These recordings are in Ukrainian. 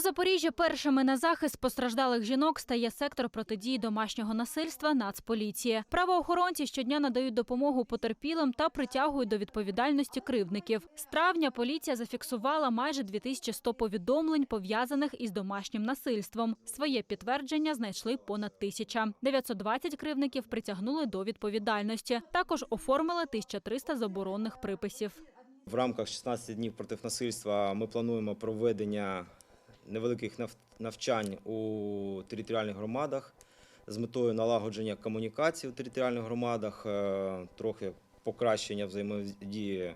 У Запоріжжі першими на захист постраждалих жінок стає сектор протидії домашнього насильства Нацполіції. Правоохоронці щодня надають допомогу потерпілим та притягують до відповідальності кривдників. З травня поліція зафіксувала майже 2100 повідомлень, пов'язаних із домашнім насильством. Своє підтвердження знайшли понад тисяча. 920 кривдників притягнули до відповідальності. Також оформили 1300 заборонних приписів. В рамках 16 днів проти насильства ми плануємо проведення невеликих нав- навчань у територіальних громадах з метою налагодження комунікацій у територіальних громадах, е, трохи покращення взаємодії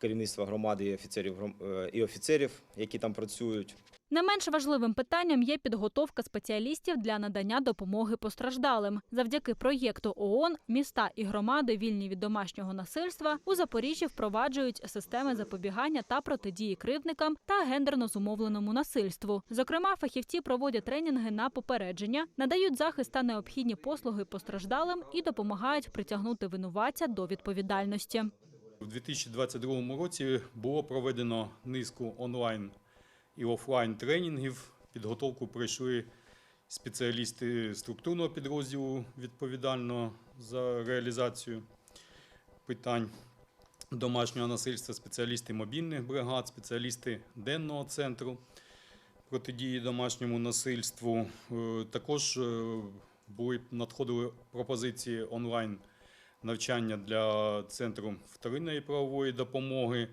керівництва громади і офіцерів, е, і офіцерів, які там працюють. Не менш важливим питанням є підготовка спеціалістів для надання допомоги постраждалим. Завдяки проєкту ООН міста і громади вільні від домашнього насильства у Запоріжжі впроваджують системи запобігання та протидії кривдникам та гендерно зумовленому насильству. Зокрема, фахівці проводять тренінги на попередження, надають захист та необхідні послуги постраждалим і допомагають притягнути винуватця до відповідальності. У 2022 році було проведено низку онлайн і офлайн тренінгів. Підготовку пройшли спеціалісти структурного підрозділу відповідально за реалізацію питань домашнього насильства, спеціалісти мобільних бригад, спеціалісти денного центру протидії домашньому насильству. Е, Також е, були надходили пропозиції онлайн навчання для центру вторинної правової допомоги.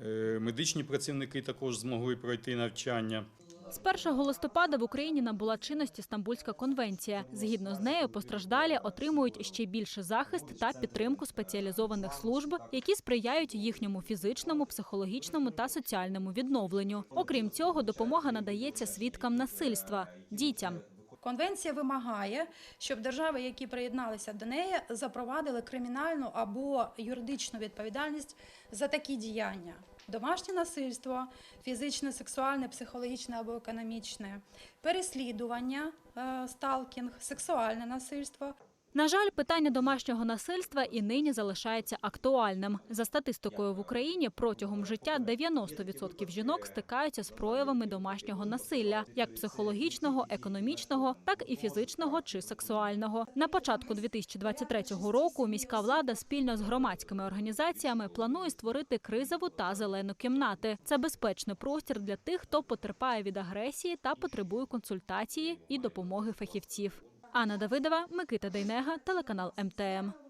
Е, Медичні працівники також змогли пройти навчання. З 1 листопада в Україні набула чинності Стамбульська конвенція. Згідно з нею, постраждалі отримують ще більше захист та підтримку спеціалізованих служб, які сприяють їхньому фізичному, психологічному та соціальному відновленню. Окрім цього, допомога надається свідкам насильства дітям. Конвенція вимагає, щоб держави, які приєдналися до неї, запровадили кримінальну або юридичну відповідальність за такі діяння: домашнє насильство, фізичне, сексуальне, психологічне або економічне, переслідування, е, сталкінг, сексуальне насильство. На жаль, питання домашнього насильства і нині залишається актуальним. За статистикою в Україні протягом життя 90% жінок стикаються з проявами домашнього насилля, як психологічного, економічного, так і фізичного чи сексуального. На початку 2023 року міська влада спільно з громадськими організаціями планує створити кризову та зелену кімнати. Це безпечний простір для тих, хто потерпає від агресії та потребує консультації і допомоги фахівців. Анна Давидова, Микита Дейнега, телеканал МТМ.